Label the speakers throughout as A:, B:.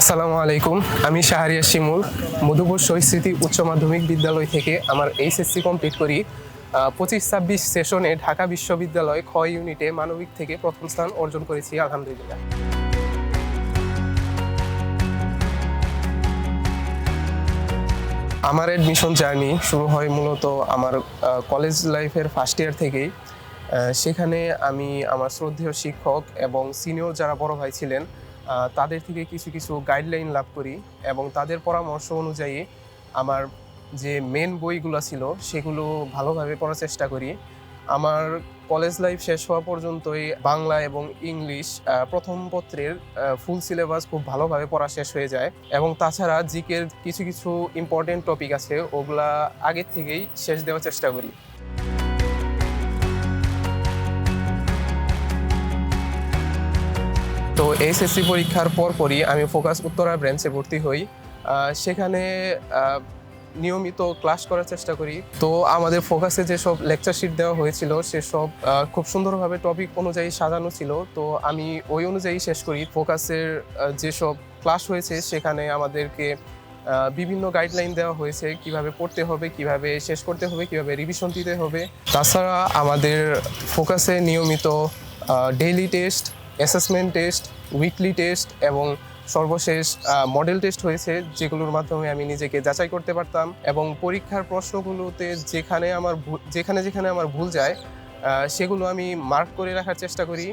A: আসসালামু আলাইকুম, আমি শাহরিয়া শিমুল, মধুপুর শহীদ স্মৃতি উচ্চ মাধ্যমিক বিদ্যালয় থেকে আমার এইচএসসি কমপ্লিট করি। পঁচিশ ছাব্বিশ সেশনে ঢাকা বিশ্ববিদ্যালয় খ ইউনিটে মানবিক থেকে প্রথম স্থান অর্জন করেছি, আলহামদুলিল্লাহ। আমার অ্যাডমিশন জার্নি শুরু হয় মূলত আমার কলেজ লাইফের ফার্স্ট ইয়ার থেকেই। সেখানে আমি আমার শ্রদ্ধেয় শিক্ষক এবং সিনিয়র যারা বড় ভাই ছিলেন তাদের থেকে কিছু কিছু গাইডলাইন লাভ করি এবং তাদের পরামর্শ অনুযায়ী আমার যে মেন বইগুলো ছিল সেগুলো ভালোভাবে পড়ার চেষ্টা করি। আমার কলেজ লাইফ শেষ হওয়া পর্যন্তই বাংলা এবং ইংলিশ প্রথম পত্রের ফুল সিলেবাস খুব ভালোভাবে পড়া শেষ হয়ে যায় এবং তাছাড়া জিকের কিছু কিছু ইম্পর্টেন্ট টপিক আছে, ওগুলা আগের থেকেই শেষ দেওয়ার চেষ্টা করি। তো এইচএসসি পরীক্ষার পরপরই আমি ফোকাস উত্তরা ব্রাঞ্চে ভর্তি হই। সেখানে নিয়মিত ক্লাস করার চেষ্টা করি। তো আমাদের ফোকাসে যেসব লেকচার শিট দেওয়া হয়েছিল, সেসব খুব সুন্দরভাবে টপিক অনুযায়ী সাজানো ছিল। তো আমি ওই অনুযায়ী শেষ করি। ফোকাসের যেসব ক্লাস হয়েছে, সেখানে আমাদেরকে বিভিন্ন গাইডলাইন দেওয়া হয়েছে। কীভাবে পড়তে হবে, কীভাবে শেষ করতে হবে, কীভাবে রিভিশন দিতে হবে। তাছাড়া আমাদের ফোকাসে নিয়মিত daily test assessment test weekly test এবং সর্বশেষ মডেল টেস্ট হয়েছে, যেগুলোর মাধ্যমে আমি নিজেকে যাচাই করতে পারতাম এবং পরীক্ষার প্রশ্নগুলোতে যেখানে আমার যেখানে যেখানে আমার ভুল যায় সেগুলো আমি মার্ক করে রাখার চেষ্টা করি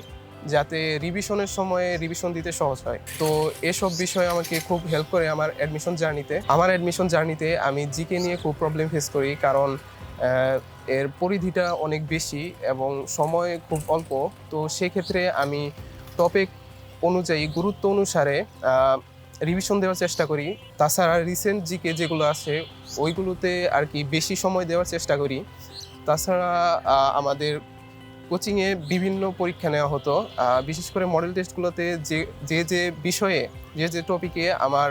A: যাতে রিভিশনের সময়ে রিভিশন দিতে সহজ হয়। তো এসব বিষয়ে আমাকে খুব হেল্প করে আমার অ্যাডমিশন জার্নিতে আমার অ্যাডমিশন জার্নিতে আমি জিকে নিয়ে খুব প্রবলেম ফেস করি, কারণ এর পরিধিটা অনেক বেশি এবং সময় খুব অল্প। তো সেক্ষেত্রে আমি টপিক অনুযায়ী গুরুত্ব অনুসারে রিভিশন দেওয়ার চেষ্টা করি। তাছাড়া রিসেন্ট জিকে যেগুলো আছে, ওইগুলোতে আর কি বেশি সময় দেওয়ার চেষ্টা করি। তাছাড়া আমাদের কোচিংয়ে বিভিন্ন পরীক্ষা নেওয়া হতো। বিশেষ করে মডেল টেস্টগুলোতে যে যে যে বিষয়ে, যে যে টপিকে আমার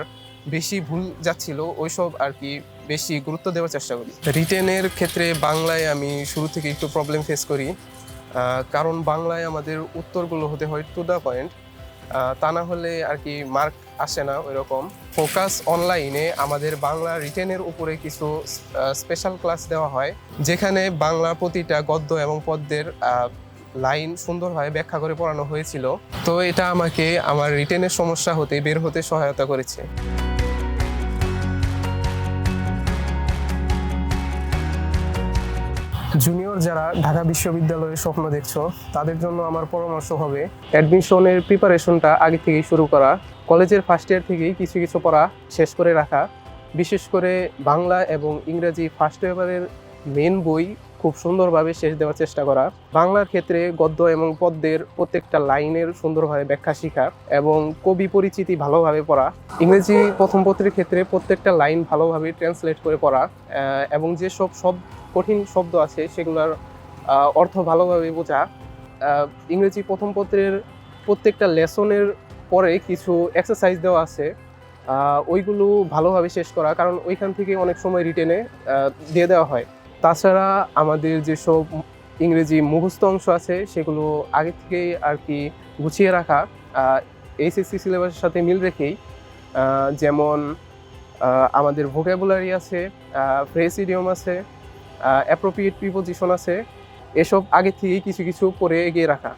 A: বেশি ভুল যাচ্ছিল, ওইসব আর কি বেশি গুরুত্ব দেওয়ার চেষ্টা করি। রিটেনের ক্ষেত্রে বাংলায় আমি শুরু থেকে একটু প্রবলেম ফেস করি। কারণ বাংলায় আমাদের উত্তরগুলো হতে হয় টু দ্য পয়েন্ট তা না হলে আর কি মার্ক আসে না ওই রকম ফোকাস অনলাইনে আমাদের বাংলা রিটেনের উপরে কিছু স্পেশাল ক্লাস দেওয়া হয়। যেখানে বাংলা প্রতিটা গদ্য এবং পদ্যের লাইন সুন্দরভাবে ব্যাখ্যা করে পড়ানো হয়েছিল। তো এটা আমাকে আমার রিটেনের সমস্যা হতে, বের হতে সহায়তা করেছে। জুনিয়র যারা ঢাকা বিশ্ববিদ্যালয়ে স্বপ্ন দেখছ, তাদের জন্য আমার পরামর্শ হবে অ্যাডমিশনের প্রিপারেশনটা আগে থেকেই শুরু করা, কলেজের ফার্স্ট ইয়ার থেকেই কিছু কিছু পড়া শেষ করে রাখা, বিশেষ করে বাংলা এবং ইংরেজি ফার্স্ট পেপারের মেন বই খুব সুন্দরভাবে শেষ দেওয়ার চেষ্টা করা, বাংলার ক্ষেত্রে গদ্য এবং পদ্যের প্রত্যেকটা লাইনের সুন্দরভাবে ব্যাখ্যা শেখা এবং কবি পরিচিতি ভালোভাবে পড়া, ইংরেজি প্রথম পত্রের ক্ষেত্রে প্রত্যেকটা লাইন ভালোভাবে ট্রান্সলেট করে পড়া এবং যেসব সব কঠিন শব্দ আছে, সেগুলোর অর্থ ভালোভাবে বোঝা। ইংরেজি প্রথম পত্রের প্রত্যেকটা লেসনের পরে কিছু এক্সারসাইজ দেওয়া আছে। ওইগুলো ভালোভাবে শেষ করা, কারণ ওইখান থেকে অনেক সময় রিটেনে দিয়ে দেওয়া হয়। তাছাড়া আমাদের যেসব ইংরেজি মুখস্থ অংশ আছে, সেগুলো আগে থেকেই আর কি গুছিয়ে রাখা এইচএসসি সিলেবাসের সাথে মিল রেখেই যেমন আমাদের ভোকাবুলারি আছে ফ্রেস ইডিয়ম আছে অ্যাপ্রোপ্রিয়েট প্রিপোজিশন আছে এসব আগে থেকেই কিছু কিছু পরে এগিয়ে রাখা।